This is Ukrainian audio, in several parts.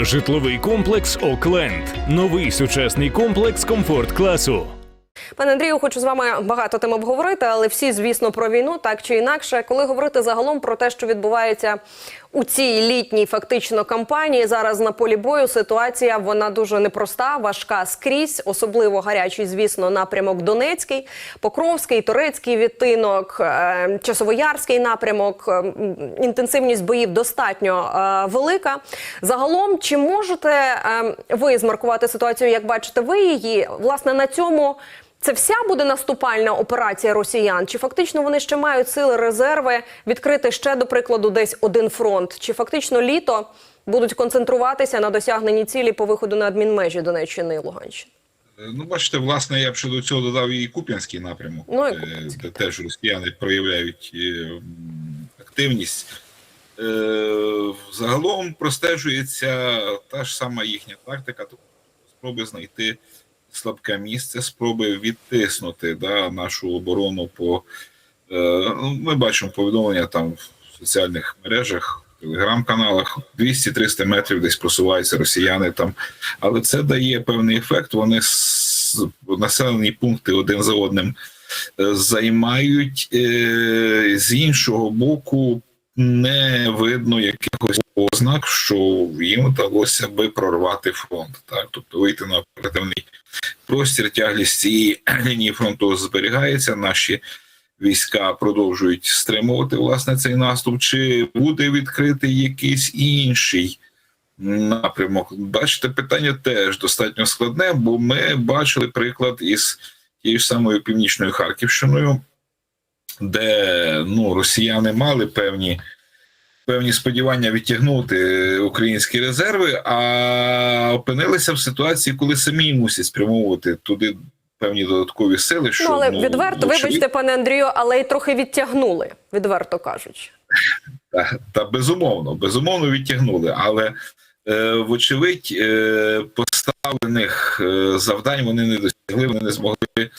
Житловий комплекс Окленд. Новий сучасний комплекс комфорт класу. Пане Андрію, хочу з вами багато тем обговорити, але всі, звісно, про війну, так чи інакше. Коли говорити загалом про те, що відбувається у цій літній фактично кампанії, зараз на полі бою ситуація вона дуже непроста, важка скрізь, особливо гарячий, звісно, напрямок Донецький, Покровський, Турецький відтинок, е, Часовоярський напрямок. Е, Інтенсивність боїв достатньо е, велика. Загалом, чи можете ви змаркувати ситуацію, як бачите ви її? Власне на цьому. Це вся буде наступальна операція росіян? Чи фактично вони ще мають сили резерви відкрити ще, до прикладу, десь один фронт? Чи фактично літо будуть концентруватися на досягненні цілі по виходу на адмінмежі Донеччини і Луганщини? Ну, бачите, власне, я б ще до цього додав і Куп'янський напрямок, Ну, і е, Куп'янський, де теж росіяни проявляють е, активність. Е, Загалом простежується та ж сама їхня тактика, тобто спроби знайти слабке місце, спроби відтиснути да, нашу оборону по. е, ну, Ми бачимо повідомлення там в соціальних мережах, телеграм-каналах 200-300 метрів десь просуваються росіяни там. Але це дає певний ефект. Вони населені пункти один за одним е, займають е, з іншого боку. Не видно якихось ознак, що їм вдалося би прорвати фронт, так тобто вийти на оперативний простір, тяглість цієї лінії фронту зберігається. Наші війська продовжують стримувати власне цей наступ. Чи буде відкритий якийсь інший напрямок? Бачите, питання теж достатньо складне, бо ми бачили приклад із тією ж самою північною Харківщиною, де ну, росіяни мали певні. Певні сподівання відтягнути українські резерви, а опинилися в ситуації, коли самі мусять спрямовувати туди певні додаткові сили. Що ну але відверто, очевидно, вибачте, пане Андрію, але й трохи відтягнули, відверто кажучи. Та, та безумовно, безумовно відтягнули, але е, вочевидь е, поставлених е, завдань вони не досягли, вони не змогли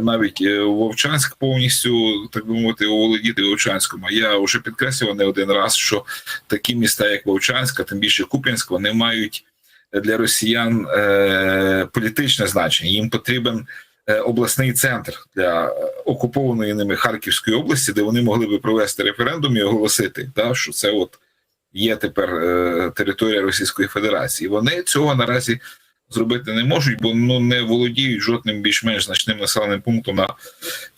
навіть е, Вовчанськ повністю, так би мовити, оволодіти Вовчанськом. А я вже підкреслював не один раз, що такі міста, як Вовчанськ, а тим більше Куп'янськ, вони мають для росіян е, політичне значення. Їм потрібен е, обласний центр для окупованої ними Харківської області, де вони могли би провести референдум і оголосити, да, що це от є тепер е, територія Російської Федерації. Вони цього наразі зробити не можуть, бо ну не володіють жодним більш-менш значним населеним пунктом на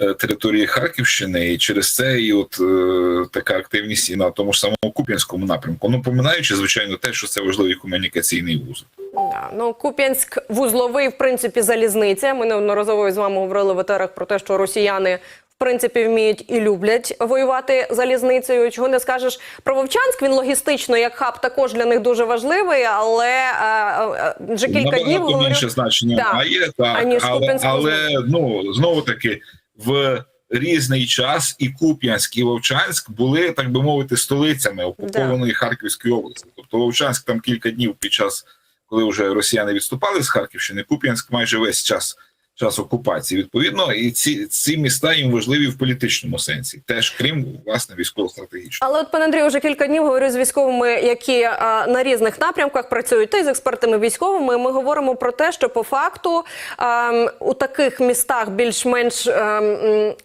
е, території Харківщини, і через це і от е, така активність і на тому ж самому Куп'янському напрямку. Ну поминаючи, звичайно, те, що це важливий комунікаційний вузол. Да. Ну, Куп'янськ вузловий, в принципі, залізниця. Ми неодноразово з вами говорили в етерах про те, що росіяни. В принципі, вміють і люблять воювати залізницею. Чого не скажеш про Вовчанськ? Він логістично, як хаб, також для них дуже важливий, але е, е, вже кілька Набагато днів говорю, більше значення Да. має так, Аніж але, але ну знову таки в різний час і Куп'янськ, і Вовчанськ були, так би мовити, столицями окупованої Харківської області. Тобто Вовчанськ там кілька днів під час, коли вже росіяни відступали з Харківщини, Куп'янськ майже весь час. Час окупації відповідно, і ці ці міста їм важливі в політичному сенсі, теж крім власне військово-стратегічного. Але от пане Андрію, вже кілька днів говорю з військовими, які е, на різних напрямках працюють, та й з експертами військовими. Ми говоримо про те, що по факту е, у таких містах більш-менш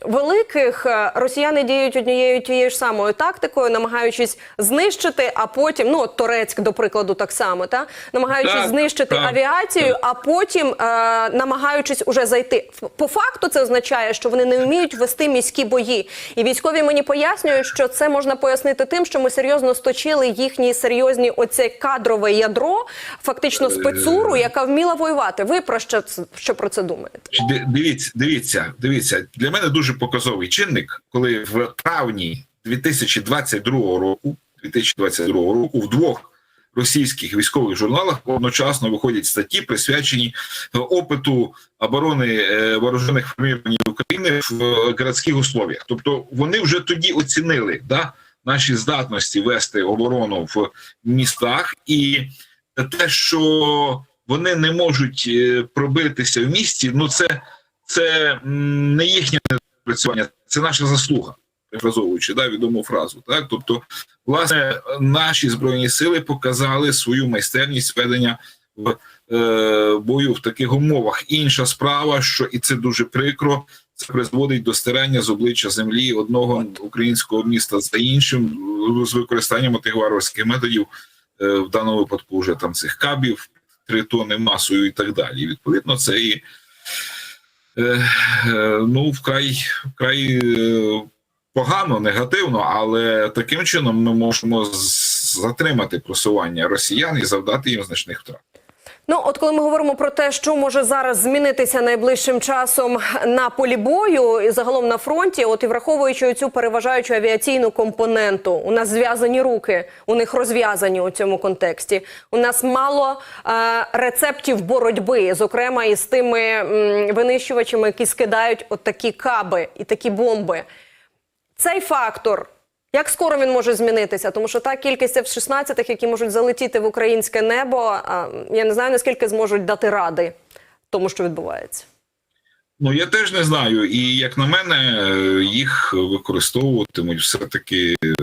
великих росіяни діють однією тією ж самою тактикою, намагаючись знищити, а потім, ну от Торецьк, до прикладу, так само, та намагаючись Так, знищити так, авіацію, так. а потім е, намагаючись уже зайти. По факту це означає, що вони не вміють вести міські бої. І військові мені пояснюють, що це можна пояснити тим, що ми серйозно сточили їхні серйозні оце кадрове ядро, фактично спецуру, яка вміла воювати. Ви про що що про це думаєте? Дивіться, дивіться, дивіться. Для мене дуже показовий чинник, коли в травні 2022 року, 2022 року, в двох російських військових журналах одночасно виходять статті, присвячені е, опиту оборони е, вооружених формувань України в е, городських условіях. Тобто вони вже тоді оцінили да, наші здатності вести оборону в містах і те, що вони не можуть пробитися в місті, ну це, це не їхнє працювання, це наша заслуга, перефразовуючи да, відому фразу. Так? Тобто власне наші збройні сили показали свою майстерність ведення в е, бою в таких умовах. Інша справа, що і це дуже прикро. Це призводить до стирання з обличчя землі одного українського міста за іншим з використанням тих варварських методів, е, в даному випадку вже там цих кабів, три тони масою і так далі. Відповідно, це і е, е, ну вкрай вкрай е, погано, негативно, але таким чином ми можемо затримати просування росіян і завдати їм значних втрат. Ну, от коли ми говоримо про те, що може зараз змінитися найближчим часом на полі бою і загалом на фронті, от і враховуючи цю переважаючу авіаційну компоненту, у нас зв'язані руки, у них розв'язані у цьому контексті. У нас мало е, рецептів боротьби, зокрема із тими м, винищувачами, які скидають от такі каби і такі бомби. Цей фактор. Як скоро він може змінитися? Тому що та кількість F-16, які можуть залетіти в українське небо, я не знаю наскільки зможуть дати ради тому, що відбувається. Ну я теж не знаю, і як на мене, е, їх використовуватимуть все-таки, е,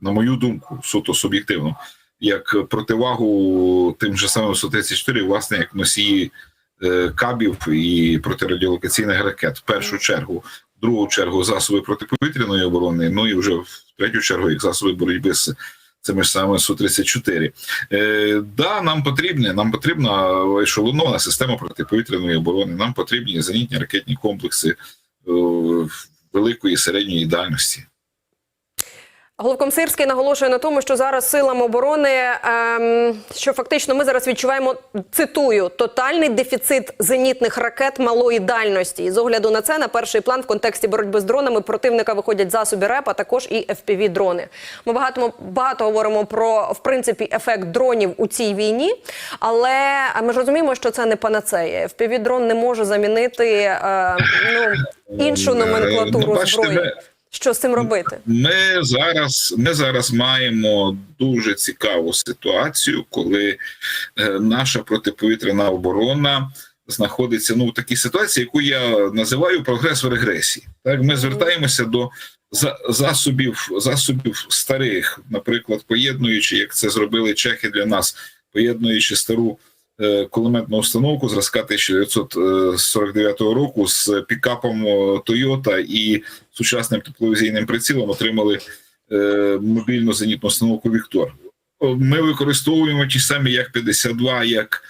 на мою думку, суто суб'єктивно, як противагу тим же самим Су-34, власне, як носії е, кабів і протирадіолокаційних ракет. В першу чергу, другу чергу засоби протиповітряної оборони, ну і вже в третю чергу їх засоби боротьби з цими ж самими Су-34. Е, да, нам потрібні, нам потрібна ешелонована система протиповітряної оборони, нам потрібні зенітні ракетні комплекси е, великої середньої дальності. Головком Сирський наголошує на тому, що зараз силам оборони, ем, що фактично ми зараз відчуваємо, цитую, тотальний дефіцит зенітних ракет малої дальності. І з огляду на це на перший план в контексті боротьби з дронами противника виходять засоби РЕП, а також і fpv дрони. Ми багато багато говоримо про в принципі ефект дронів у цій війні, але ми ж розуміємо, що це не панацея. fpv дрон не може замінити е, ну, іншу номенклатуру Ну, зброї. Що з цим робити? Ми зараз, ми зараз маємо дуже цікаву ситуацію, коли е, наша протиповітряна оборона знаходиться ну в такій ситуації, яку я називаю прогрес в регресії. Так, ми звертаємося до за- засобів, засобів старих, наприклад, поєднуючи, як це зробили чехи для нас, поєднуючи стару кулеметну установку зразка 1949 року з пікапом е, Toyota і сучасним тепловізійним прицілом отримали е, мобільну зенітну установку Віктор. Ми використовуємо ті самі як 52, як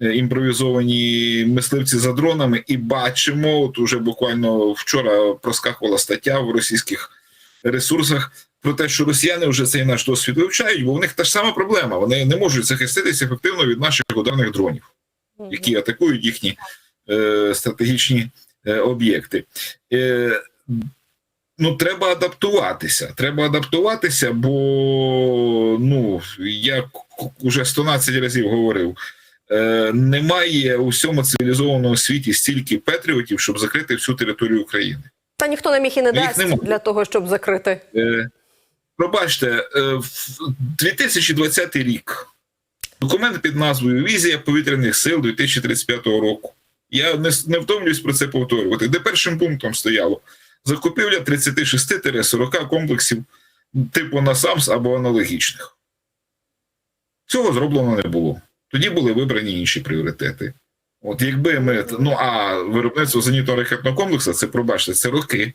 е, імпровізовані мисливці за дронами, і бачимо, от уже буквально вчора проскакувала стаття в російських ресурсах про те, що росіяни вже цей наш досвід вивчають, бо в них та ж сама проблема. Вони не можуть захиститися ефективно від наших ударних дронів які атакують їхні е, стратегічні е, об'єкти. Е, ну, треба адаптуватися. Треба адаптуватися, бо ну, я вже 112 разів говорив. е, Немає у всьому цивілізованому світі стільки патріотів, щоб закрити всю територію України. Та ніхто нам їх і не Ну, дасть для того, щоб закрити. Е, Пробачте, е, 2020 рік документ під назвою Візія повітряних сил 2035 року. Я не, не втомлююсь про це повторювати. Де першим пунктом стояло закупівля 36-40 комплексів типу НАСАМС або аналогічних. Цього зроблено не було. Тоді були вибрані інші пріоритети. От якби ми ну а виробництво зенітно ракетного комплексу, це пробачте, це роки.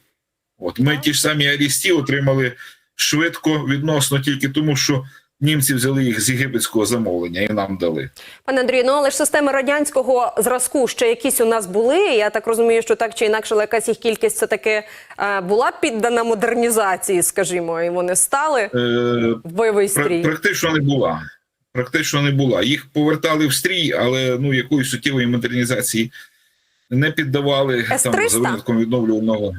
От ми ті ж самі Арісті отримали швидко відносно тільки тому, що німці взяли їх з єгипетського замовлення і нам дали. Пане Андрію, ну але ж системи радянського зразку ще якісь у нас були. Я так розумію, що так чи інакше, але якась їх кількість все таки е, була піддана модернізації, скажімо, і вони стали Е, в бойовий стрій. практично не була. Практично не була. Їх повертали в стрій, але ну якоїсь суттєвої модернізації не піддавали там С-300? за винятком відновлювального.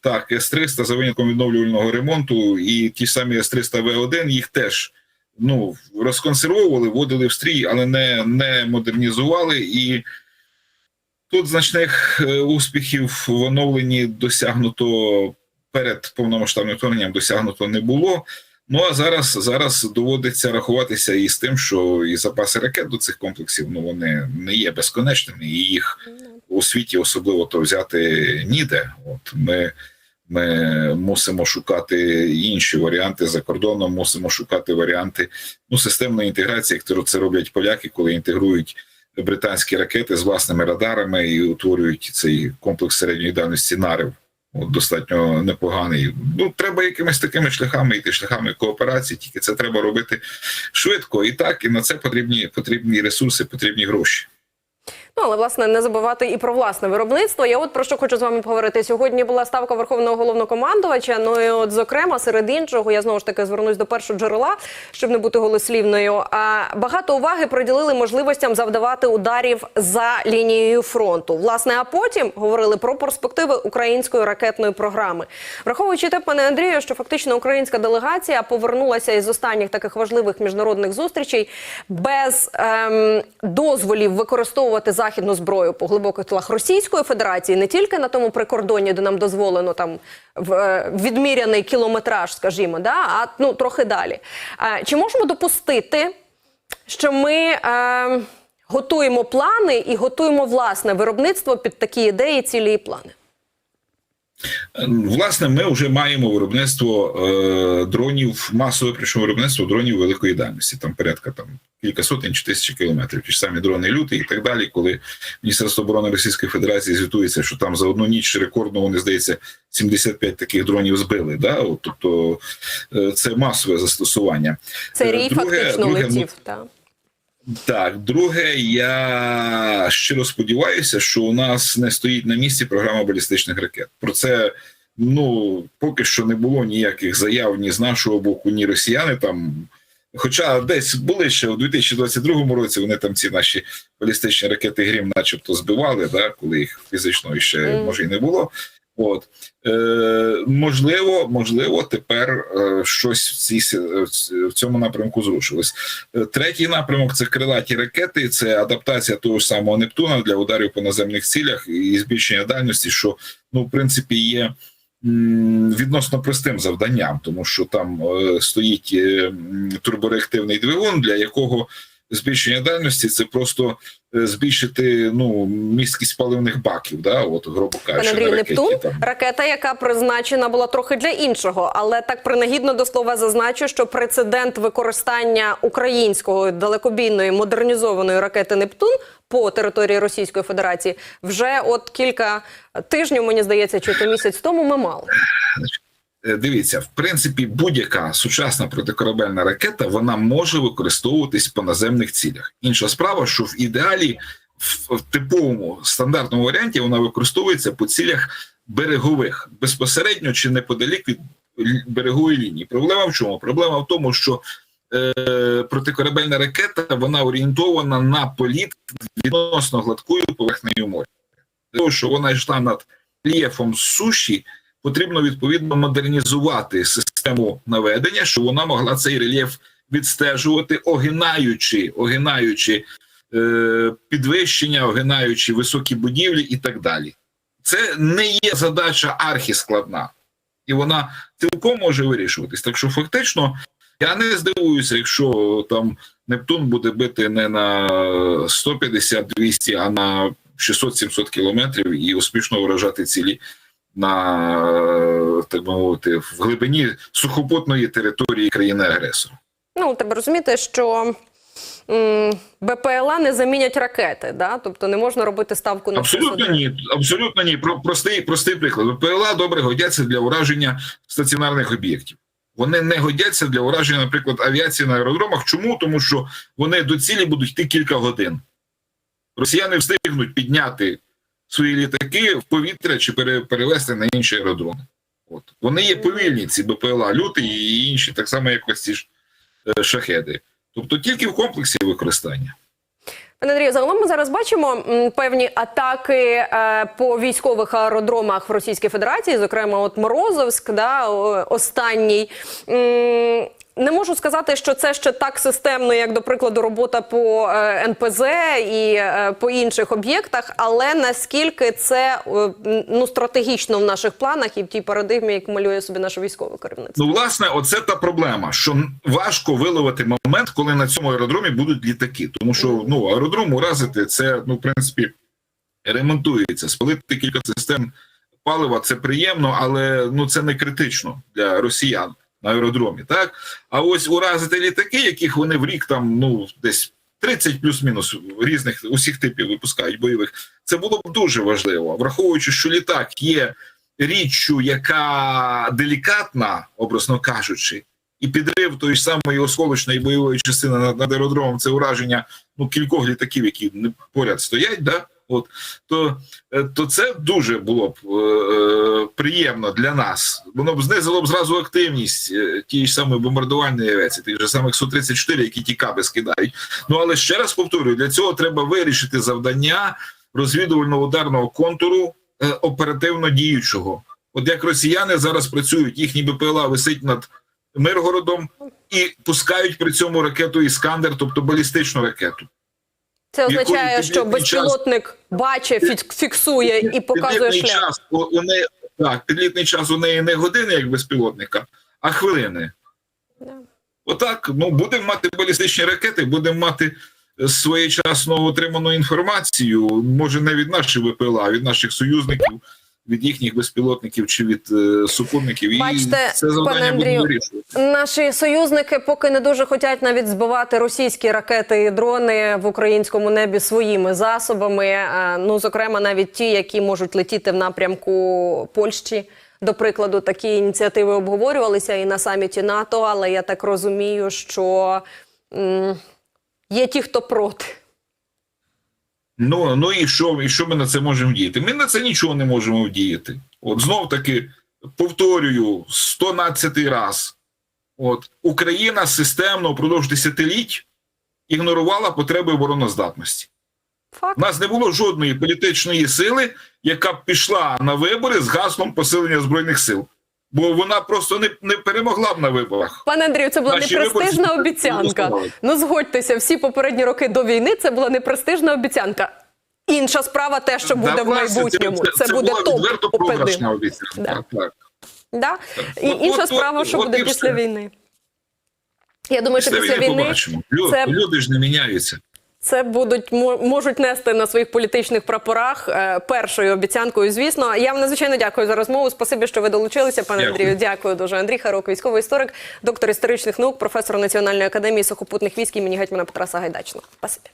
Так, С-300 за винятком відновлювального ремонту, і ті самі С-300 В1 їх теж ну, розконсервовували, вводили в стрій, але не, не модернізували. І тут значних е, успіхів в оновленні досягнуто перед повномасштабним вторгненням досягнуто не було. Ну а зараз, зараз доводиться рахуватися і з тим, що і запаси ракет до цих комплексів ну вони не є безконечними, і їх у світі особливо то взяти ніде. От ми Ми мусимо шукати інші варіанти за кордоном, мусимо шукати варіанти ну, системної інтеграції, як це роблять поляки, коли інтегрують британські ракети з власними радарами і утворюють цей комплекс середньої дальності нарив. От достатньо непоганий. Ну треба якимись такими шляхами йти, шляхами кооперації. Тільки це треба робити швидко і так, і на це потрібні потрібні ресурси, потрібні гроші. Ну, але власне не забувати і про власне виробництво. Я от про що хочу з вами поговорити. Сьогодні була ставка верховного головнокомандувача. Ну і от, зокрема, серед іншого, я знову ж таки звернусь до першого джерела, щоб не бути голослівною. А багато уваги приділили можливостям завдавати ударів за лінією фронту. Власне, а потім говорили про перспективи української ракетної програми, враховуючи те, пане Андрію, що фактично українська делегація повернулася із останніх таких важливих міжнародних зустрічей без ем, дозволів використовувати західну зброю по глибоких тилах Російської Федерації, не тільки на тому прикордонні, де нам дозволено там в е, відміряний кілометраж, скажімо, да, а ну трохи далі. Чи можемо допустити, що ми е, готуємо плани і готуємо власне виробництво під такі ідеї, цілі і плани? Власне, ми вже маємо виробництво е, дронів, масове причому виробництво дронів великої дальності. Там порядка там кілька сотень чи тисячі кілометрів. Ті ж самі дрони люти і так далі. Коли Міністерство оборони Російської Федерації звітується, що там за одну ніч рекордно вони здається 75 таких дронів збили. Да? От, тобто е, це масове застосування. Це Е, рій друге- фактично друге, ну, летів. Та. Так, друге, я щиро сподіваюся, що у нас не стоїть на місці програма балістичних ракет. Про це ну поки що не було ніяких заяв ні з нашого боку, ні росіяни там. Хоча десь були ще у 2022 році, вони там ці наші балістичні ракети Грім, начебто, збивали, да, коли їх фізично ще може і не було. От е, можливо, можливо, тепер е, щось в цій в цьому напрямку зрушилось. Е, Третій напрямок це крилаті ракети, це адаптація того ж самого Нептуна для ударів по наземних цілях і збільшення дальності, що ну в принципі є відносно простим завданням, тому що там е, стоїть е, турбореактивний двигун, для якого збільшення дальності це просто е, збільшити ну місткість паливних баків, да, от грубо кажучи, на ракеті, Нептун там. ракета, яка призначена була трохи для іншого, але так принагідно до слова зазначу, що прецедент використання української далекобійної модернізованої ракети Нептун по території Російської Федерації вже от кілька тижнів, мені здається, чи то місяць тому ми мали. Е, Дивіться, в принципі, будь-яка сучасна протикорабельна ракета вона може використовуватись по наземних цілях. Інша справа, що в ідеалі в, типовому стандартному варіанті вона використовується по цілях берегових безпосередньо чи неподалік від берегової лінії. Проблема в чому? Проблема в тому, що е, протикорабельна ракета вона орієнтована на політ відносно гладкою поверхнею моря. Для що вона йшла над рельєфом суші, потрібно відповідно модернізувати систему наведення, щоб вона могла цей рельєф відстежувати, огинаючи, огинаючи е, підвищення, огинаючи високі будівлі і так далі. Це не є задача архіскладна, і вона цілком може вирішуватись. Так що фактично. Я не здивуюся, якщо там Нептун буде бити не на 150-200, а на 600-700 кілометрів і успішно вражати цілі на так би мовити в глибині сухопутної території країни-агресора. Ну, треба розуміти, що БПЛА не замінять ракети, да? тобто не можна робити ставку на Абсолютно ні. Абсолютно ні. Про простий, простий приклад. ПЛА добре годяться для ураження стаціонарних об'єктів. Вони не годяться для ураження, наприклад, авіації на аеродромах. Чому? Тому що вони до цілі будуть йти кілька годин. Росіяни встигнуть підняти свої літаки в повітря чи пере- перевести на інші аеродроми. От вони є повільні, ці БПЛА, люти і інші, так само, як ось ці ж е, шахеди. Тобто тільки в комплексі використання. Пане Андрію, загалом ми зараз бачимо певні атаки е, по військових аеродромах в Російській Федерації, зокрема, от Морозовськ, да, останній. Не можу сказати, що це ще так системно, як до прикладу, робота по е, НПЗ і е, по інших об'єктах, але наскільки це е, ну стратегічно в наших планах і в тій парадигмі, як малює собі наше військове керівництво. Ну, власне, оце та проблема, що важко виловити момент, коли на цьому аеродромі будуть літаки. Тому що ну аеродром уразити це, ну, в принципі, ремонтується, спалити кілька систем палива це приємно, але ну це не критично для росіян на аеродромі. Так а ось уразити літаки, яких вони в рік там ну десь 30 плюс-мінус різних усіх типів випускають бойових. Це було б дуже важливо, враховуючи, що літак є річчю, яка делікатна, образно кажучи, і підрив тої ж самої осколочної бойової частини над, аеродромом це ураження ну кількох літаків, які поряд стоять. Да? От то, е, то це дуже було б е, приємно для нас. Воно б знизило б зразу активність е, тієї ж самої бомбардувальної авіації, тих же самих Су-34, які ті каби скидають. Ну але ще раз повторюю, для цього треба вирішити завдання розвідувально-ударного контуру е, оперативно діючого. От як росіяни зараз працюють, їхній БПЛА висить над Миргородом і пускають при цьому ракету Іскандер, тобто балістичну ракету. Це означає, що безпілотник бачить, фіксує і показує шлях. час у, у неї так, підлітний час у неї не години, як безпілотника, а хвилини. Да. Отак, ну будемо мати балістичні ракети, будемо мати е, своєчасно отриману інформацію, може не від наших ВПЛА, а від наших союзників, від їхніх безпілотників чи від е, супутників. Бачите, і це завдання пане Андрію, вирішувати. Наші союзники поки не дуже хочуть навіть збивати російські ракети і дрони в українському небі своїми засобами. Е, Ну, зокрема, навіть ті, які можуть летіти в напрямку Польщі. До прикладу, такі ініціативи обговорювалися і на саміті НАТО, але я так розумію, що м, є ті, хто проти. Ну, ну і що, і що ми на це можемо діяти? Ми на це нічого не можемо вдіяти. От знов таки повторюю 112 раз. От Україна системно впродовж десятиліть ігнорувала потреби обороноздатності. Факт. У нас не було жодної політичної сили, яка б пішла на вибори з гаслом посилення збройних сил, бо вона просто не, не перемогла б на виборах. Пане Андрію, це була Наші непрестижна виборці обіцянка. Ну згодьтеся, всі попередні роки до війни це була непрестижна обіцянка. Інша справа те, що буде Да, в майбутньому. Це, це буде була топ відверто програшна обіцянка. Да. Так. Да? І От- інша от- справа, от- що от буде після все. війни. Я думаю, що Після після війни війни побачимо. Це- Люди ж не міняються. Це будуть мо- можуть нести на своїх політичних прапорах е, першою обіцянкою. Звісно, я вам надзвичайно дякую за розмову. Спасибі, що ви долучилися, пане Дякую. Андрію. Дякую дуже. Андрій Харук, військовий історик, доктор історичних наук, професор Національної академії сухопутних військ імені гетьмана Петра Сагайдачного. Спасибі.